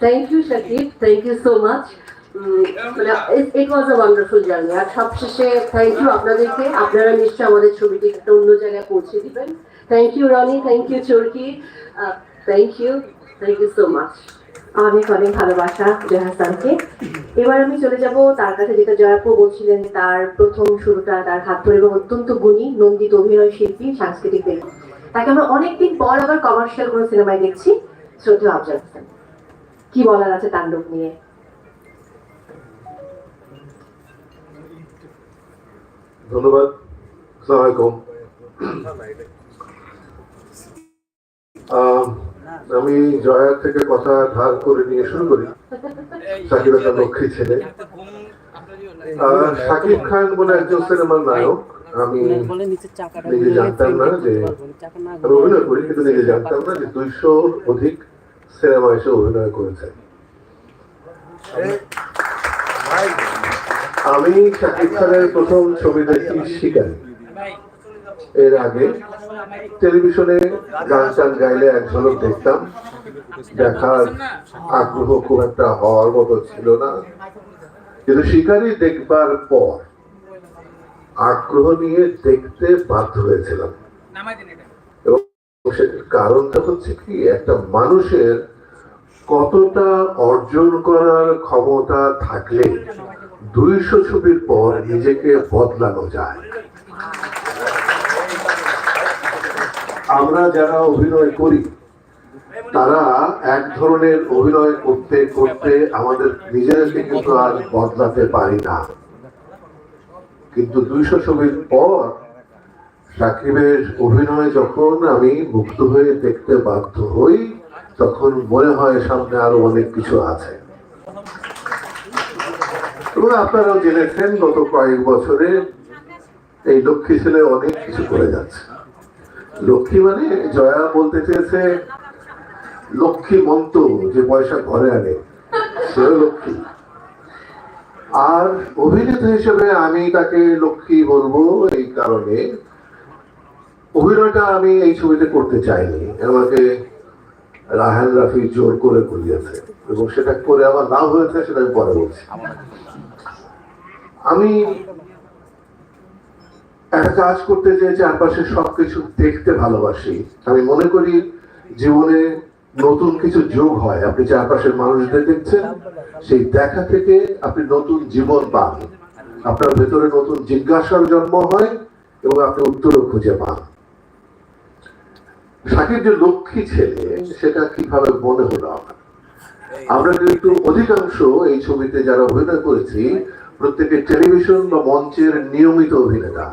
Thank you Shakib thank you so much it was a wonderful journey আর সবশেষে thank you আপনাদেরকে। আপনারা নিশ্চয়ই আমাদের ছবিটি একটা অন্য জায়গায় পৌঁছে দিবেন। Thank you Roni thank you Chorki thank you thank you so much অনেক অনেক ভালোবাসা জয় হাসানকে এবার আমি চলে যাব তার কাছে, যেটা জয়াপু বলছিলেন, তার প্রথম শুরুটা, তার হাত ধরে এবং অত্যন্ত গুণী, নন্দিত অভিনয় শিল্পী, সাংস্কৃতিক তাকে আমরা অনেকদিন পর আবার কমার্শিয়াল কোনো সিনেমায় দেখছি। শ্রদ্ধা আফজাল হোসেন। কি বলার আছে তাণ্ডব নিয়ে? ধন্যবাদ। আমি জয়া থেকে কথা ধার করে নিয়ে শুরু করি। সাকিব একটা লক্ষ্মী ছেলে। সাকিব খান বলে একজন সিনেমার নায়ক। আমি নিজে জানতাম না যে অভিনয় করি, কিন্তু নিজে জানতাম না যে দুইশো অধিক সিনেমা এসে অভিনয় করেছে আমি শাকিব খানের প্রথম ছবি দেখি শিকারী। এর আগে টেলিভিশনে গান টান গাইলে এক ঝলক দেখতাম। দেখার আগ্রহ খুব একটা হওয়ার মতো ছিল না। কিন্তু শিকারী দেখবার পর আগ্রহ নিয়ে দেখতে বাধ্য হয়েছিলাম। এবং কারণটা হচ্ছে কি একটা মানুষের কতটা অর্জন করার ক্ষমতা থাকলে দুইশো ছবির পর নিজেকে বদলানো যায়? আমরা যারা অভিনয় করি, তারা এক ধরনের অভিনয় করতে করতে আমাদের নিজেদেরকে কিন্তু আর বদলাতে পারি না। কিন্তু দুইশো ছবির পর সাকিবের অভিনয় যখন আমি মুক্ত হয়ে দেখতে বাধ্য হই তখন মনে হয় সামনে আরও অনেক কিছু আছে। এবং আপনারাও জেনেছেন, গত কয়েক বছরে এই লক্ষ্মী ছেলে অনেক কিছু করে যাচ্ছে। লক্ষ্মী মানে জয়া বলতে চেয়েছে, লক্ষ্মী মন্ত যে পয়সা ঘরে আনে, সেও লক্ষ্মী। আর অভিনেতা হিসেবে আমি তাকে লক্ষ্মী বলব এই কারণে, অভিনয়টা আমি এই ছবিতে করতে চাইনি। আমাকে রাহান রাফি জোর করে করিয়েছে এবং সেটা করে আমার লাভ হয়েছে, সেটা আমি পরে বলছি। আমি একটা কাজ করতে যে চারপাশে সবকিছু দেখতে ভালোবাসি। আমি মনে করি জীবনে নতুন কিছু যোগ হয়। আপনি চারপাশের মানুষদের দেখছেন, সেই দেখা থেকে আপনি নতুন জীবন পান। আপনার ভেতরে নতুন জিজ্ঞাসার জন্ম হয় এবং আপনি উত্তরও খুঁজে পান। সাকিব যে লক্ষ্মী ছেলে, সেটা কীভাবে মনে হলো আমার আমরা কিন্তু অধিকাংশ এই ছবিতে যারা অভিনয় করেছি, প্রত্যেকে টেলিভিশন বা মঞ্চের নিয়মিত অভিনেতা।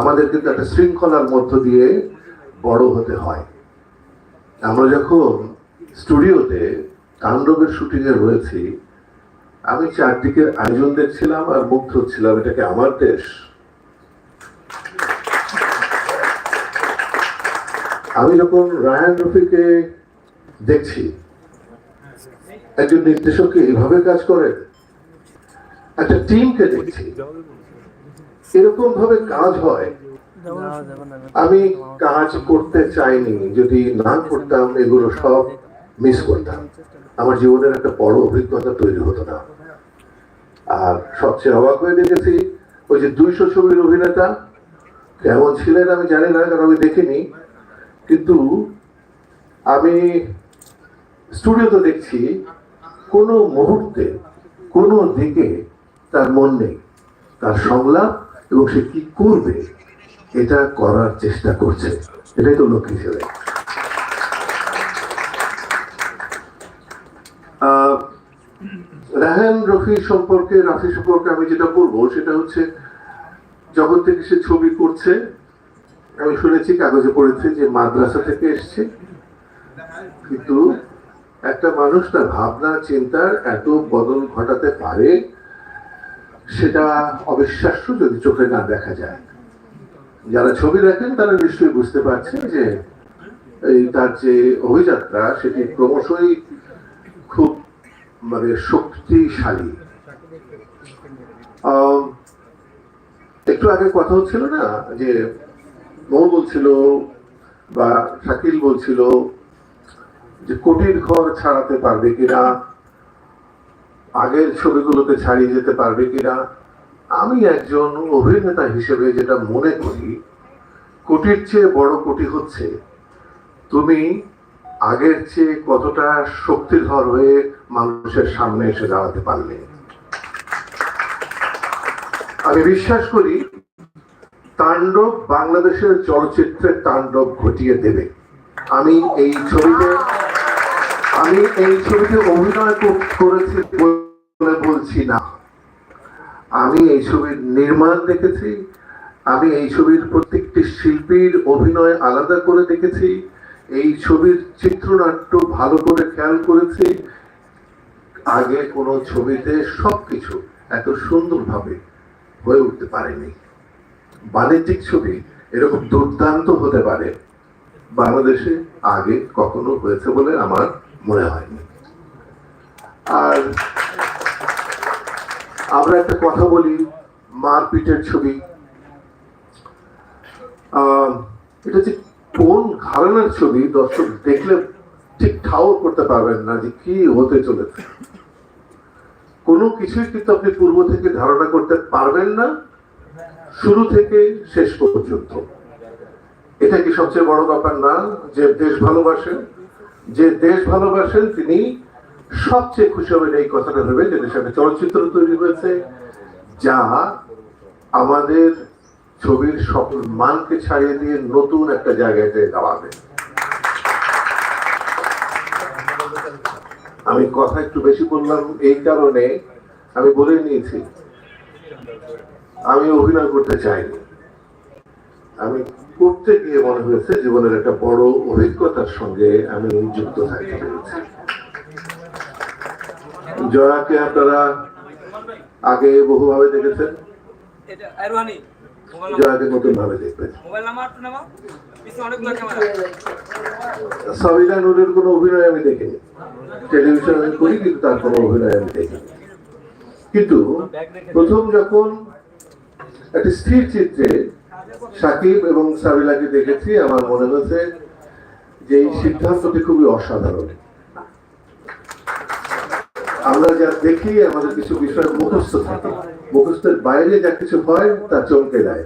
আমাদের কিন্তু একটা শৃঙ্খলার মধ্য দিয়ে বড় হতে হয়। আমরা যখন স্টুডিওতে তাণ্ডবের শুটিং এ রয়েছি, আমি চারদিকের আয়োজন দেখছিলাম আর মুগ্ধ হচ্ছিলাম এটাকে আমার দেশ আমি যখন রায়ান রফিকে দেখছি, একজন নির্দেশক কি এইভাবে কাজ করেন একটা টিমকে দেখছি এরকম ভাবে কাজ হয়। আমি কাজ করতে চাইনি, যদি না করতাম এগুলো সব মিস করতাম। আমার জীবনের একটা বড় অভিজ্ঞতা তৈরি হতো না। আর সবচেয়ে অবাক হয়ে দেখেছি, ওই যে দুইশো ছবির অভিনেতা কেমন ছিলেন আমি জানি না, কারণ আমি দেখিনি। কিন্তু আমি স্টুডিওতে দেখছি কোনো মুহূর্তে কোনো দিকে তার মন নেই। তার সংলাপ এবং সে কি করবে এটা করার চেষ্টা করছে। এটাই তো ছেলে। আহ, রাহান রফি সম্পর্কে রাফি সম্পর্কে আমি যেটা বলব সেটা হচ্ছে যখন থেকে সে ছবি করছে। আমি শুনেছি, কাগজে পড়েছি যে মাদ্রাসা থেকে এসছে। কিন্তু একটা মানুষ তার ভাবনা, চিন্তার এত বদল ঘটাতে পারে, সেটা অবিশ্বাস্য যদি চোখে না দেখা যায়। যারা ছবি দেখেন, তারা নিশ্চয়ই বুঝতে পারছেন যে এই তার যে অভিযাত্রা, সেটি ক্রমশই খুব মানে শক্তিশালী। একটু আগে কথা হচ্ছিল না যে মৌ বলছিল বা শাকিল বলছিল যে কোটির ঘর ছাড়াতে পারবে কিনা, আগের ছবিগুলোকে ছাড়িয়ে যেতে পারবে কিনা। আমি একজন অভিনেতা হিসেবে যেটা মনে করি, কোটির চেয়ে বড় কোটি হচ্ছে, তুমি আগের চেয়ে কতটা শক্তিধর হয়ে মানুষের সামনে এসে দাঁড়াতে পারলে। আমি বিশ্বাস করি তাণ্ডব বাংলাদেশের চলচ্চিত্রের তাণ্ডব ঘটিয়ে দেবে। আমি এই ছবিতে, আমি এই ছবিতে অভিনয় করেছি বলে বলছি না। আমি এই ছবির নির্মাণ দেখেছি, আমি এই ছবির প্রত্যেকটি শিল্পীর অভিনয় আলাদা করে দেখেছি, এই ছবির চিত্রনাট্য ভালো করে খেয়াল করেছি। আগে কোনো ছবিতে সবকিছু এত সুন্দরভাবে হয়ে উঠতে পারেনি। বাণিজ্যিক ছবি এরকম দুর্দান্ত হতে পারে বাংলাদেশে আগে কখনো হয়েছে বলে আমার মনে হয়নি আর আমরা একটা কথা বলি, মারপিটের ছবি। এটা যে কোন ঘরানার ছবি, দর্শক দেখলে ঠিক ঠাও করতে পারবেন না যে কি হতে চলেছে। কোনো কিছুই কিন্তু আপনি পূর্ব থেকে ধারণা করতে পারবেন না। শুরু থেকে শেষ পর্যন্ত। এটা কি সবচেয়ে বড় ব্যাপার? না, যে দেশ ভালোবাসেন যে দেশ ভালোবাসেন তিনি সবচেয়ে খুশি হবেন এই কথাটা ভেবে, যে দেশে চলচ্চিত্র তৈরি হয়েছে, যা আমাদের ছবির সকল মানকে ছাড়িয়ে দিয়ে নতুন একটা জায়গায় দাঁড়াবে। আমি কথা একটু বেশি বললাম এই কারণে আমি বলে নিয়েছি আমি অভিনয় করতে চাইনি। আমি করতে গিয়ে মনে হয়েছে জীবনের একটা বড় অভিজ্ঞতার সঙ্গে আমি যুক্ত থাকতে পেরেছি। জয়াকে আপনারা আগে বহুভাবে দেখেছেন? জয়াকে নতুন ভাবে দেখবেন সাবিনা নুরের কোনো অভিনয় আমি দেখিনি। টেলিভিশন করি কিন্তু তার কোনো অভিনয় আমি দেখিনি। কিন্তু প্রথম যখন একটি স্থির চিত্রে সাকিব এবং সাবিলাকে দেখেছি, আমার মনে হয়েছে যে এই সিদ্ধান্তটি খুবই অসাধারণ। আমরা যা দেখি, আমাদের কিছু বিষয় মুখস্থ থাকে। মুখস্থের বাইরে যা কিছু হয়, তা চমকে দেয়।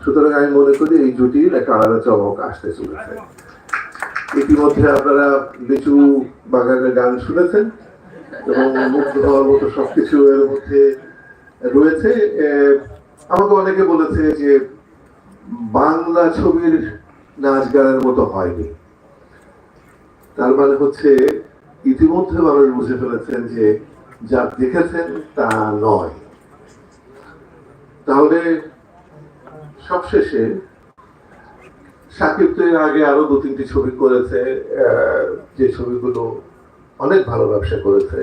সুতরাং আমি মনে করি এই জুটির একটা আলাদা চমক আসতে চলেছে। ইতিমধ্যে আপনারা লিচু বাগানের গান শুনেছেন এবং মুগ্ধ হওয়ার মতো সবকিছু এর মধ্যে রয়েছে। আমাকে অনেকে বলেছে যে বাংলা ছবির নাচ গানের মতো হয়নি। তার মানে হচ্ছে ইতিমধ্যে মানুষ বুঝে ফেলেছেন যে যা দেখেছেন তা নয়। তাহলে সবশেষে সাকিব তো আগে আরও দু তিনটি ছবি করেছে যে ছবিগুলো অনেক ভালো ব্যবসা করেছে।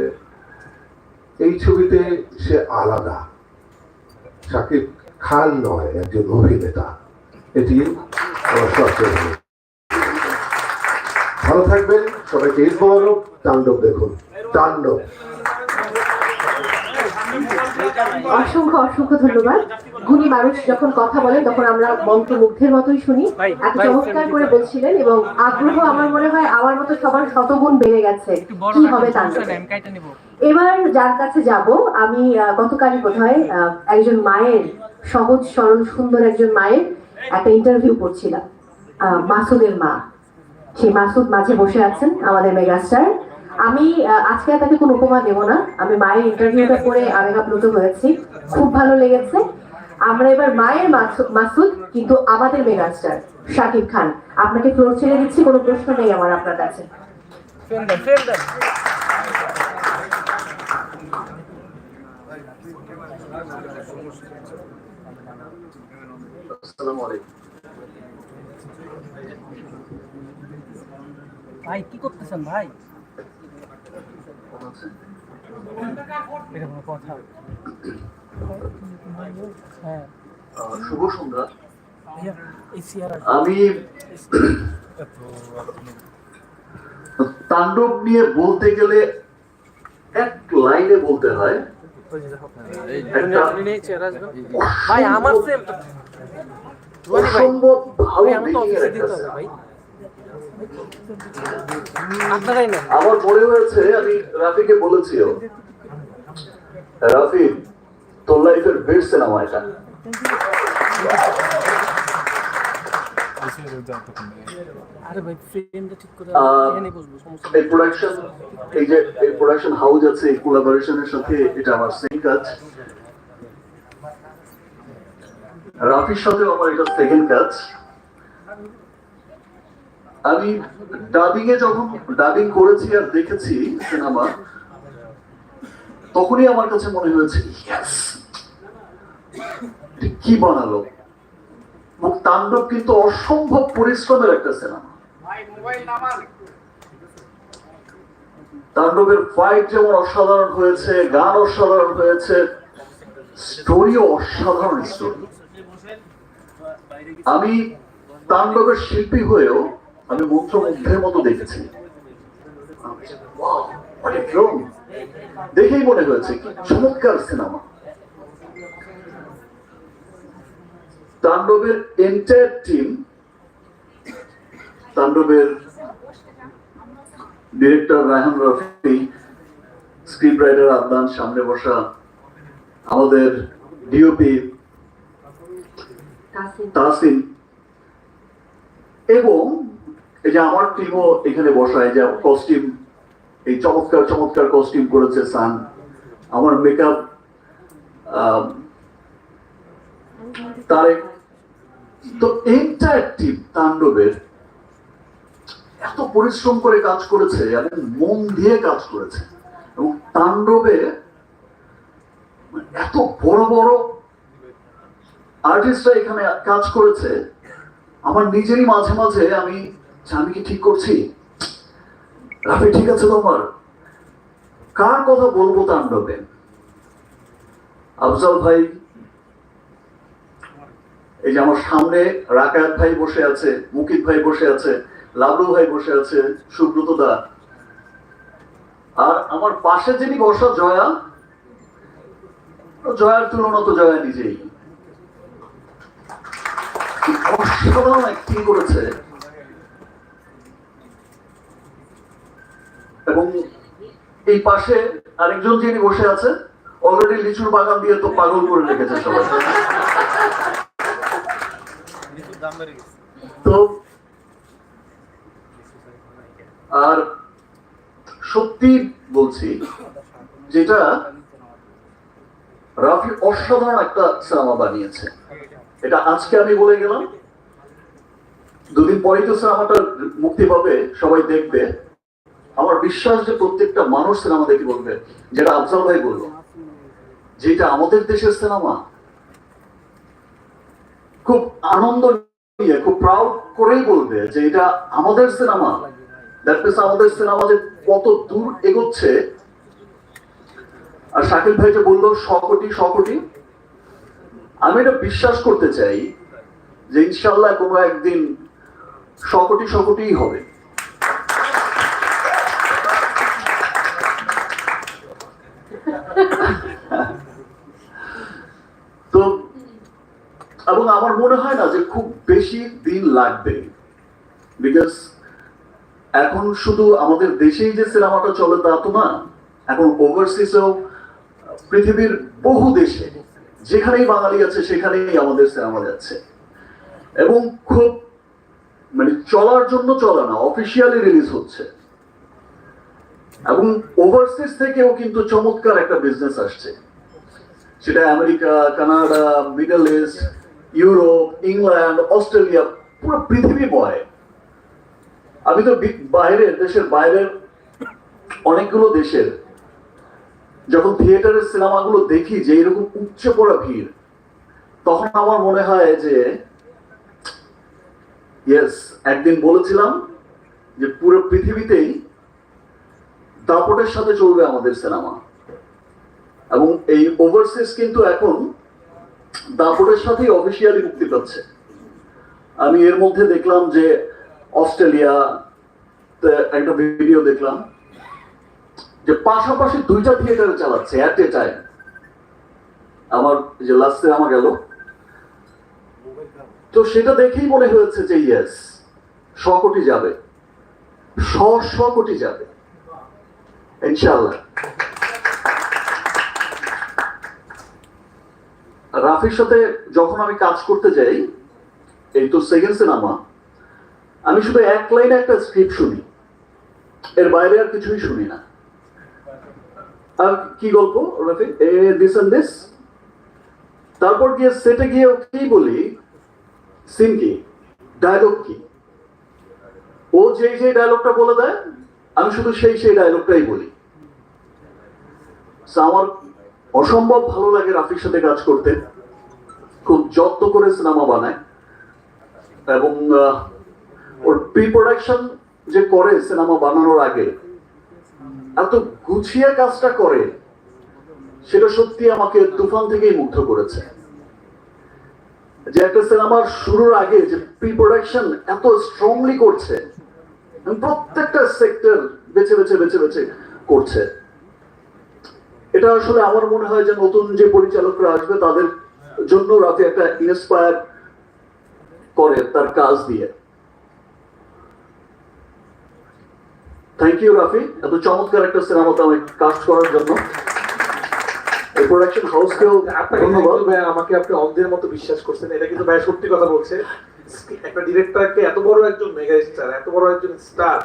এই ছবিতে সে আলাদা। সাকিব খান নয় একজন অভিনেতা এটি ভালো। থাকবেন সবাইকে ঈদ তাণ্ডব দেখুন তাণ্ডব অসংখ্য অসংখ্য ধন্যবাদ। গুণী মানুষ যখন কথা বলেন তখন আমরা মন্ত্রমুগ্ধের মতোই শুনি। এত চমৎকার করে বলছিলেন এবং আগ্রহ আমার মনে হয় আমার মতো সবার শতগুণ বেড়ে গেছে। কি হবে তার এবার যার কাছে যাব আমি গতকালই বোধহয় আহ, একজন মায়ের সহজ সরল সুন্দর একজন মায়ের একটা ইন্টারভিউ করছিলাম আহ, মাসুদের মা। সেই মাসুদ মাঝে বসে আছেন আমাদের মেগাস্টার আমি আজকে তাকে কোনো উপমা দেবো না। আমি মায়ের ইন্টারভিউটা করে আবেগাপ্লুত হয়েছি। খুব ভালো লেগেছে। আমরা এবার মায়ের মাসু- মাসুদ কিন্তু আমাদের মেগাস্টার শাকিব খান। আপনাকে ফ্লোর ছেড়ে দিচ্ছি কোনো প্রশ্ন নেই আমার আপনার কাছে। আসসালামু আলাইকুম। ভাই কি করতেছেন ভাই? এটা কোনো কথা হ্যাঁ শুভ সন্ধ্যা ভাইয়া এই চেয়ার আমি তাণ্ডব নিয়ে বলতে গেলে এক লাইনে বলতে হয়। ভাই আমার সেম ভালো আমার মনে হয়েছে আমি রাফিকে বলেছিও রাফি তোর লাইফের বেস্ট সিনেমা এটা। এই প্রোডাকশন এই যে এই প্রোডাকশন হাউস আছে এই কোলাবোরেশনের সাথে এটা আমার কাজ। রাফির সাথে আমার এটা সেকেন্ড কাজ। আমি ডাবিং এ যখন ডাবিং করেছি আর দেখেছি সিনেমা, তখনই আমার কাছে মনে হয়েছে, "Yes! এটা কি বানালো? তাণ্ডব কিন্তু অসম্ভব পরিশ্রমের একটা সিনেমা। তাণ্ডবের ফাইট যেমন অসাধারণ হয়েছে, গান অসাধারণ হয়েছে স্টোরিও অসাধারণ স্টোরি আমি তাণ্ডবের শিল্পী হয়েও আমি মন্ত্রমুগ্ধের মতো দেখেছি film! দেখেই মনে হয়েছে কি চমৎকার সিনেমা তাণ্ডবের এন্টায়ার টিম তাণ্ডবের director Raihan Rafi script writer Adnan সামনে বসা আমাদের ডিওপি তাসিন এবং এই যে আমার টিমও এখানে বসা এই যে কস্টিউম এই চমৎকার চমৎকার কস্টিউম করেছে সান। আমার মেকআপ তো তাণ্ডবের এত পরিশ্রম করে কাজ করেছে, এবং মন দিয়ে কাজ করেছে। এবং তাণ্ডবে এত বড় বড় আর্টিস্টরা এখানে কাজ করেছে। আমার নিজেরই মাঝে মাঝে আমি আমি কি ঠিক করছি? রাফি, ঠিক আছে তোমার কার কথা বলব তাণ্ডবে? আফজাল ভাই, এই যে আমার সামনে রাকায়াত ভাই বসে আছে, মুকিত ভাই বসে আছে, লাবলু ভাই বসে আছে, সুব্রত দা। আর আমার পাশে যিনি বসা, জয়া, জয়ার তুলনা তো জয়া নিজেই। অসাধারণ অ্যাক্টিং করেছে। এবং এই পাশে আরেকজন যিনি বসে আছে অলরেডি লিচুর বাগান দিয়ে তো পাগল করে রেখেছে সবাই। তো আর সত্যি বলছি, যেটা রাফি অসাধারণ একটা সিনেমা বানিয়েছে। এটা আজকে আমি বলে গেলাম। দুদিন পরেই তো সিনেমাটা মুক্তি পাবে, সবাই দেখবে। আমার বিশ্বাস যে প্রত্যেকটা মানুষ সিনেমা দেখে বলবে, যেটা আফজাল ভাই বলল। যেটা আমাদের দেশের সিনেমা, খুব আনন্দ নিয়ে, খুব প্রাউড করেই বলবে যে এটা আমাদের সিনেমা। আমাদের সিনেমা যে কত দূর এগোচ্ছে। আর শাকিল ভাই যে বলল শ কোটি শ কোটি আমি এটা বিশ্বাস করতে চাই যে ইনশাল্লাহ কোনো একদিন শ কোটি শ কোটিই হবে তো এবং আমার মনে হয় না যে খুব বেশি দিন লাগবে। বিকজ এখন শুধু আমাদের দেশেই যে সিনেমাটা চলে তা তো না, এখন ওভারসিজেও পৃথিবীর বহু দেশে, যেখানেই বাঙালি আছে সেখানেই আমাদের সিনেমা যাচ্ছে। এবং খুব মানে চলার জন্য চলে না অফিসিয়ালি রিলিজ হচ্ছে। এবং ওভারসিজ থেকেও কিন্তু চমৎকার একটা বিজনেস আসছে। সেটা America, Canada middle east Europe, England, Australia, পুরো পৃথিবী বয় আমি তো বাইরের দেশের বাইরের অনেকগুলো দেশের, যখন থিয়েটারের সিনেমাগুলো দেখি যে এরকম উপচে পড়া ভিড়, তখন আমার মনে হয় যে ইয়েস একদিন বলেছিলাম যে পুরো পৃথিবীতেই দাপটের সাথে চলবে আমাদের সিনেমা। এবং এই ওভারসিজ কিন্তু এখন দাপটের সাথেই অফিসিয়ালি মুক্তি পাচ্ছে। আমি এর মধ্যে দেখলাম যে অস্ট্রেলিয়া একটা ভিডিও দেখলাম যে পাশাপাশি দুইটা থিয়েটারে চালাচ্ছে অ্যাট এ টাইম আমার যে লাস্টে আমার গেল। তো সেটা দেখেই মনে হয়েছে যে ইয়েস শ কোটি যাবে। শ শ কোটি যাবে। ইনশাআল্লাহ। রাফির সাথে যখন আমি কাজ করতে যাই, এই তো সেকেন্ড সিনেমা আমি শুধু এক লাইনে একটা স্ক্রিপ্ট শুনি। এর বাইরে আর কিছুই শুনি না। আর কি গল্প, রাফি? এ দিস দিস তারপর গিয়ে সেটে গিয়ে কি বলি সিন কি? ডায়লগ কি? ও যেই যে ডায়লগটা বলে দেয়, আমি শুধু সেই সেই ডায়লগটাই বলি। আমার অসম্ভব ভালো লাগে রাফির সাথে কাজ করতে। খুব যত্ন করে সিনেমা বানায়। এবং ওর প্রি প্রোডাকশন যে করে সিনেমা বানানোর আগে, এত গুছিয়ে কাজটা করে, সেটা সত্যি আমাকে তুফান থেকেই মুগ্ধ করেছে। যে একটা সিনেমার শুরুর আগে যে প্রি প্রোডাকশন এত স্ট্রংলি করছে প্রত্যেকটা সেক্টর বেছে বেছে বেছে বেছে করছে। এটা আসলে আমার মনে হয় যে নতুন যে পরিচালকরা আসবে তাদের জন্য রাতে একটা ইন্সপায়ার করে তার কাজ দিয়ে। Thank you Rafi. এত চমৎকার একটা সিনেমাতে আমি কাস্ট করার জন্য। এই প্রোডাকশন হাউসকেও ধন্যবাদ। ভাই আমাকে আপনি অন্ধের মতো বিশ্বাস করছেন। এটা কিন্তু ভাই সত্যি কথা বলছে। একটা ডিরেক্টরকে এত বড় একজন মেগা স্টার এত বড় একজন স্টার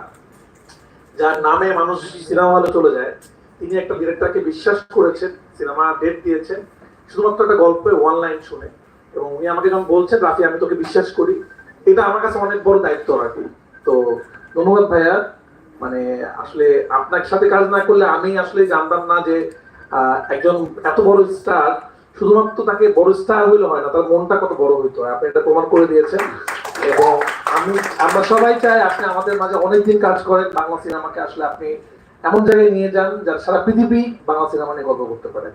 যার নামে মানুষ সিনেমা হলে চলে যায়। তিনি একটা ডিরেক্টরকে বিশ্বাস করেছেন, সিনেমা ডেট দিয়েছেন, শুধুমাত্র একটা গল্পে ওয়ান লাইন শুনে। এবং উনি আমাকে যখন বলছেন, রাফি, আমি তোকে বিশ্বাস করি, এটা আমার কাছে অনেক বড় দায়িত্ব রাখি। তো ধন্যবাদ ভাইয়া। মানে আসলে আপনার সাথে কাজ না করলে আমি আসলে জানতাম না যে একজন এত বড় স্টার শুধুমাত্র তাকে বড় স্টার হইলে হয় না, তার মনটা কত বড় হইতো। আপনি এটা প্রমাণ করে দিয়েছেন। এবং আমি, আমরা সবাই চাই আপনি আমাদের মাঝে অনেকদিন কাজ করেন, বাংলা সিনেমাকে আসলে আপনি এমন জায়গায় নিয়ে যান যার সারা পৃথিবী বাংলা সিনেমা নিয়ে গল্প করতে পারে।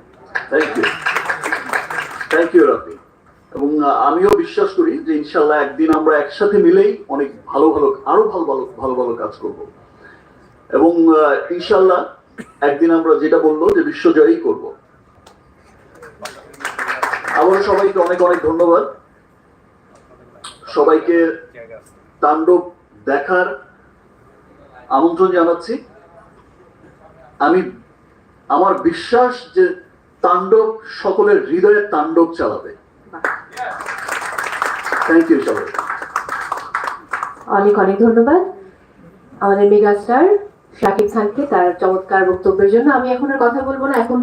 Thank you thank you Rafi এবং আমিও বিশ্বাস করি যে ইনশাল্লাহ একদিন আমরা একসাথে মিলেই অনেক ভালো ভালো, আরও ভালো ভালো ভালো ভালো কাজ করব। এবং ইনশাল্লাহ একদিন আমরা যেটা বলল যে বিশ্বজয়ী করব। আবারও সবাইকে অনেক অনেক ধন্যবাদ। সবাইকে তাণ্ডব দেখার আমন্ত্রণ জানাচ্ছি। আমি আমার বিশ্বাস যে তাণ্ডব সকলের হৃদয়ে তাণ্ডব চালাবে। থ্যাংক ইউ সবাই অনেক অনেক ধন্যবাদ। আমাদের মেগাস্টার শাকিব খানকে তার চমৎকার বক্তব্যের জন্য। আমি এখন আর কথা বলব না এখন